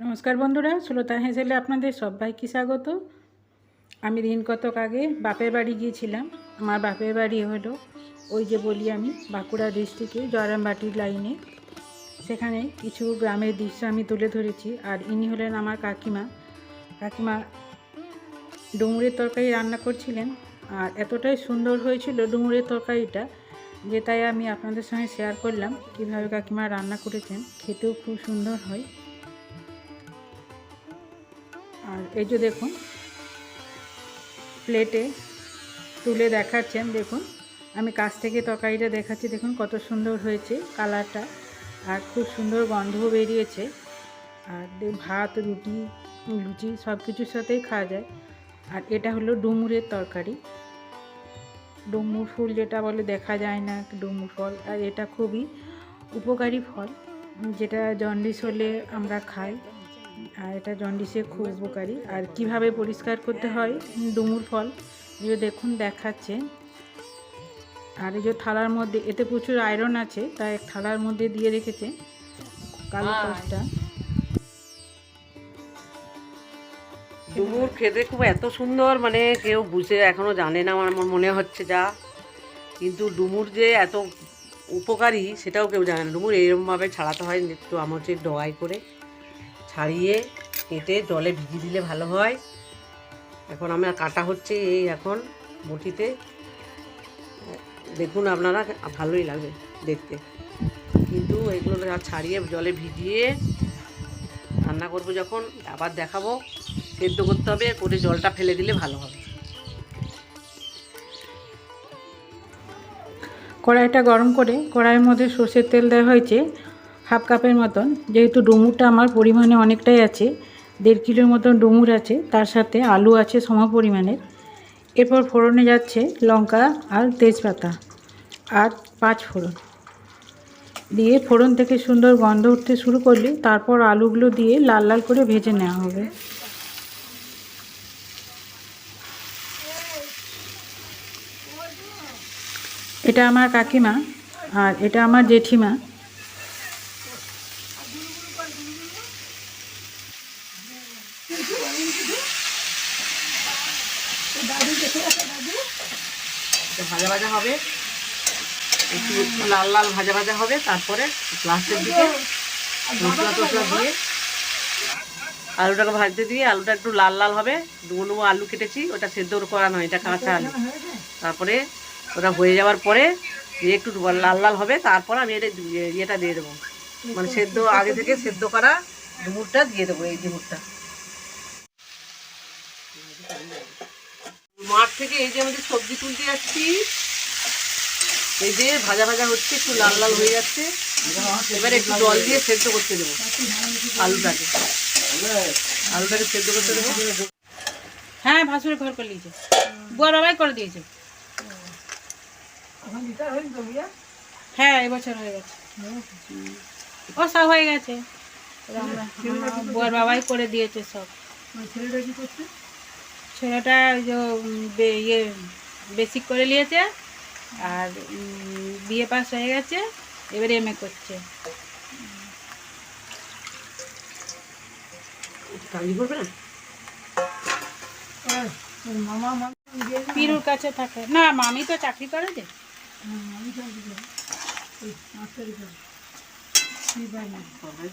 নমস্কার বন্ধুরা সুলতা হেসেলে আপনাদের সবাইকে স্বাগত। আমি দিন কতক আগে বাপের বাড়ি গিয়েছিলাম। আমার বাপের বাড়ি হলো ওই যে বলি আমি, বাঁকুড়া ডিস্ট্রিক্টে জয়রামবাটির লাইনে। সেখানে কিছু গ্রামের দৃশ্য আমি তুলে ধরেছি। আর ইনি হলেন আমার কাকিমা। কাকিমা ডুমুরের তরকারি রান্না করছিলেন। আর এতটাই সুন্দর হয়েছিল ডুমুরের তরকারিটা যে তাই আমি আপনাদের সঙ্গে শেয়ার করলাম। কীভাবে কাকিমা রান্না করেছেন, খেতেও খুব সুন্দর হয়। আর এই যে দেখুন প্লেটে তুলে দেখাচ্ছেন, দেখুন। আমি কাছ থেকে তরকারিটা দেখাচ্ছি, দেখুন কত সুন্দর হয়েছে কালারটা। আর খুব সুন্দর গন্ধও বেরিয়েছে। আর ভাত, রুটি, লুচি সব কিছুর সাথেই খাওয়া যায়। আর এটা হলো ডুমুরের তরকারি। ডুমুর ফুল যেটা বলে দেখা যায় না, ডুমুর ফল। আর এটা খুবই উপকারী ফল, যেটা জন্ডিস হলে আমরা খাই। আর এটা জন্ডিসে খুব উপকারী। আর কীভাবে পরিষ্কার করতে হয়? ডুমুর ফল। যে দেখুন দেখাচ্ছে। আর এই যে থালার মধ্যে এতে প্রচুর আয়রন আছে তাই এক থালার মধ্যে দিয়ে রেখেছে কালো কষটা ডুমুর খেতে খুব এত সুন্দর মানে কেউ বুঝে এখনও জানে না আমার মনে হচ্ছে যা। কিন্তু ডুমুর যে এত উপকারী সেটাও কেউ জানে না। ডুমুর এরকমভাবে ছাড়াতে হয় একটু আমার হচ্ছে ডগাই করে। ছাড়িয়ে কেটে জলে ভিজিয়ে দিলে ভালো হয়। এখন আমার কাটা হচ্ছে এই এখন বটিতে। দেখুন আপনারা, ভালোই লাগবে দেখতে। কিন্তু এগুলো ছাড়িয়ে জলে ভিজিয়ে রান্না করব যখন, আবার দেখাবো। সেদ্ধ করতে হবে, করে জলটা ফেলে দিলে ভালো হবে। কড়াইটা গরম করে কড়াইয়ের মধ্যে সর্ষের তেল দেওয়া হয়েছে। হাফ কাপের মতন। যেহেতু ডুমুরটা আমার পরিমাণে অনেকটাই আছে, দেড় কিলোর মতন ডুমুর আছে, তার সাথে আলু আছে সম পরিমাণের। এরপর ফোড়নে যাচ্ছে লঙ্কা আর তেজপাতা আর পাঁচ ফোড়ন। দিয়ে ফোড়ন থেকে সুন্দর গন্ধ উঠতে শুরু করলে তারপর আলুগুলো দিয়ে লাল লাল করে ভেজে নেওয়া হবে। এটা আমার কাকিমা আর এটা আমার জেঠিমা এটা ভাজা হবে। একটু লাল লাল ভাজা ভাজা হবে, তারপরে লাস্টের দিকে মশলা টসলা দিয়ে আলুটাকে ভাজতে দিয়ে আলুটা একটু লাল লাল হবে। ডুবো আলু কেটেছি, ওটা সেদ্ধ করা নয়, এটা কাঁচা আলু। তারপরে ওটা হয়ে যাওয়ার পরে একটু লাল লাল হবে, তারপর আমি এটা ইয়েটা দিয়ে দেবো। মানে সেদ্ধ, আগে থেকে সেদ্ধ করা ডুমুরটা দিয়ে দেবো, এই ডুমুরটা মাঠ থেকে এই যে আমাদের সবজি তুলতে যাচ্ছি এই যে ভাজা ভাজা হচ্ছে একটু লাল লাল হয়ে যাচ্ছে। এবারে একটু জল দিয়ে সেদ্ধ করতে দেবো। আলুটাকে। আলুটাকে সেদ্ধ করতে দেবো। হ্যাঁ ভাসুরে ঘর করে নিয়েছে বুয়ার বাবাই করে দিয়েছে। হ্যাঁ এবছর হয়ে গেছে। ও সব হয়ে গেছে। বুয়ার বাবাই করে দিয়েছে সব। ছেলেটা ওই যে ইয়ে বেসিক করে নিয়েছে। আর বিয়ে পাস হয়ে গেছে এবারে এম এ করছে। কালি করবে না? পিরুর কাছে থাকে। না মামি তো চাকরি করে যে।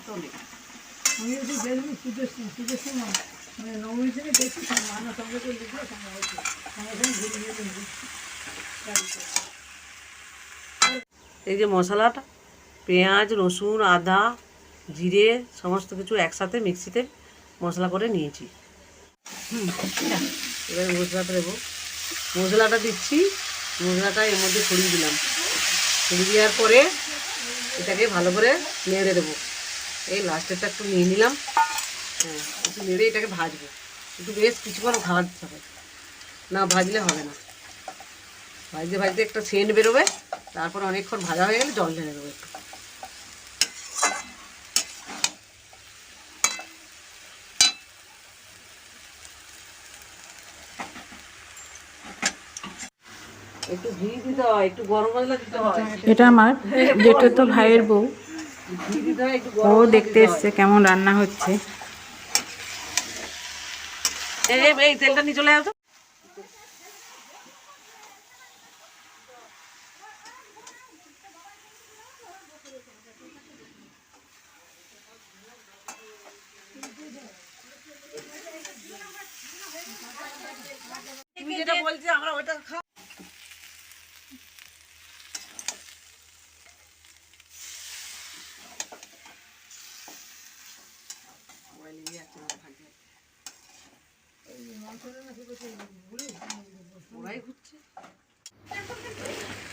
তো অনেক। এই যে মশলাটা, পেঁয়াজ, রসুন, আদা, জিরে, সমস্ত কিছু একসাথে মিক্সিতে মশলা করে নিয়েছি। এবারে মশলাটা দেবো। মশলাটা দিচ্ছি, মশলাটা এর মধ্যে ছড়িয়ে দিলাম। ছড়িয়ে দেওয়ার পরে এটাকে ভালো করে নেড়ে দেবো। এই লাস্টেরটা একটু নিয়ে নিলাম। হ্যাঁ একটু নেড়ে এটাকে ভাজবো। একটু বেশ কিছুক্ষণ ভাজতে হবে। না ভাজলে হবে না। ভাজতে ভাজতে একটা সেন্ট বেরোবে। তারপর অনেকক্ষণ ভাজা হয়ে গেলে জল ঢেলে দেবো একটু। একটু ঘি দিতে হয় একটু গরম মশলা দিতে হয়। এটা আমার যেটা তো ভাইয়ের বউ। ও দেখতে এসছে কেমন রান্না হচ্ছে। এই তেলটা নিয়ে চলে আসো। বলছি আমরা ওটা খাও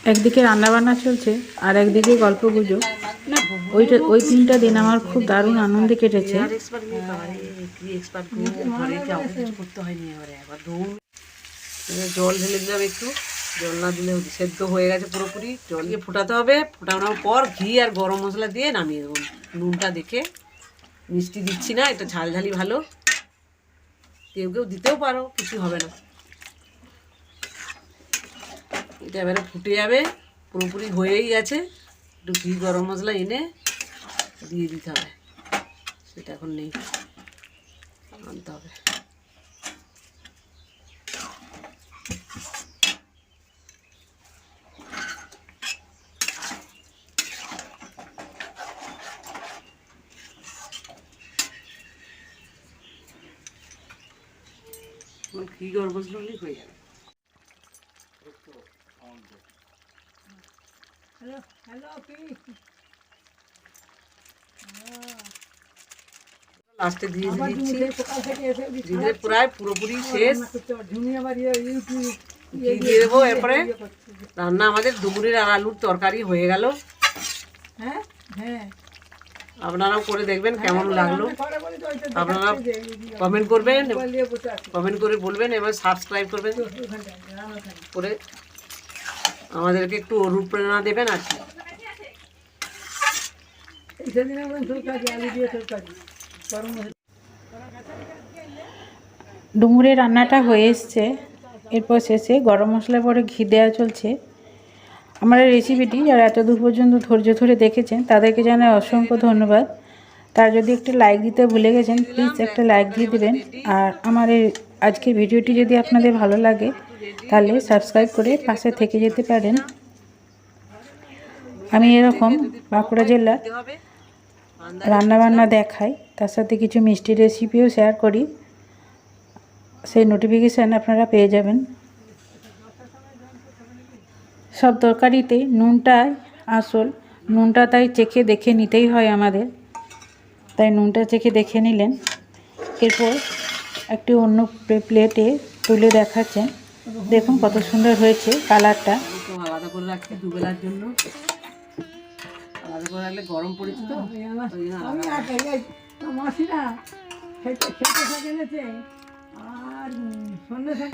একদিকে রান্নাবান্না চলছে আর একদিকে গল্প গুজব ওইটা ওই তিনটা দিন আমার খুব দারুণ আনন্দে কেটেছে। জল ঢেলে দিলাম একটু। জল না দিলে সেদ্ধ হয়ে গেছে পুরোপুরি। জল দিয়ে ফোটাতে হবে। ফোটানোর পর ঘি আর গরম মশলা দিয়ে নামিয়ে দেবো। নুনটা দেখে মিষ্টি দিচ্ছি না, এটা ঝাল ঝালি ভালো। কেউ কেউ দিতেও পারো, কিছু হবে না। এটা এবারে ফুটে যাবে, পুরোপুরি হয়েই গেছে। একটু ঘি, গরম মশলা এনে দিয়ে দিতে হবে। সেটা এখন নেই। আনতে হবে। হলেই হয়ে যাবে। লাস্টে দিচ্ছি। প্রায় পুরোপুরি শেষ। ঘি দিয়ে দেবো এরপরে রান্না আমাদের দুপুরের আর আলুর তরকারি হয়ে গেল। আপনারাও করে দেখবেন কেমন লাগল। আপনারা কমেন্ট করবেন কমেন্ট করে বলবেন, এবার সাবস্ক্রাইব করবেন। করে আমাদেরকে একটু অনুপ্রেরণা দেবেন আর কি। ডুমুরের রান্নাটা হয়ে এসছে। এরপর শেষে গরম মশলা পরে ঘি দেওয়া চলছে। আমার এই রেসিপিটি যারা এত দূর পর্যন্ত ধৈর্য ধরে দেখেছেন, তাদেরকে জানাই অসংখ্য ধন্যবাদ। তার যদি একটা লাইক দিতে ভুলে গেছেন প্লিজ একটা লাইক দিয়ে দেবেন। আর আমার এই আজকের ভিডিওটি যদি আপনাদের ভালো লাগে, তাহলে সাবস্ক্রাইব করে পাশে থেকে যেতে পারেন। আমি এরকম বাঁকুড়া জেলার রান্নাবান্না দেখাই, তার সাথে কিছু মিষ্টি রেসিপিও শেয়ার করি। সেই নোটিফিকেশান আপনারা পেয়ে যাবেন। সব তরকারিতে নুনটাই আসল নুনটা তাই চেখে দেখে নিতেই হয় আমাদের। তাই নুনটা চেখে দেখে নিলেন। এরপর একটি অন্য প্লে- প্লেটে তুলে দেখাচ্ছেন। দেখুন কত সুন্দর হয়েছে কালারটা। আমি তো আলাদা করে রাখছি দুবেলার জন্য। আলাদা করে রাখলে গরম পড়েছে তো ওই জন্য আলাদা মাসিরা খেতে খেতে থাকে আর সন্ধ্যে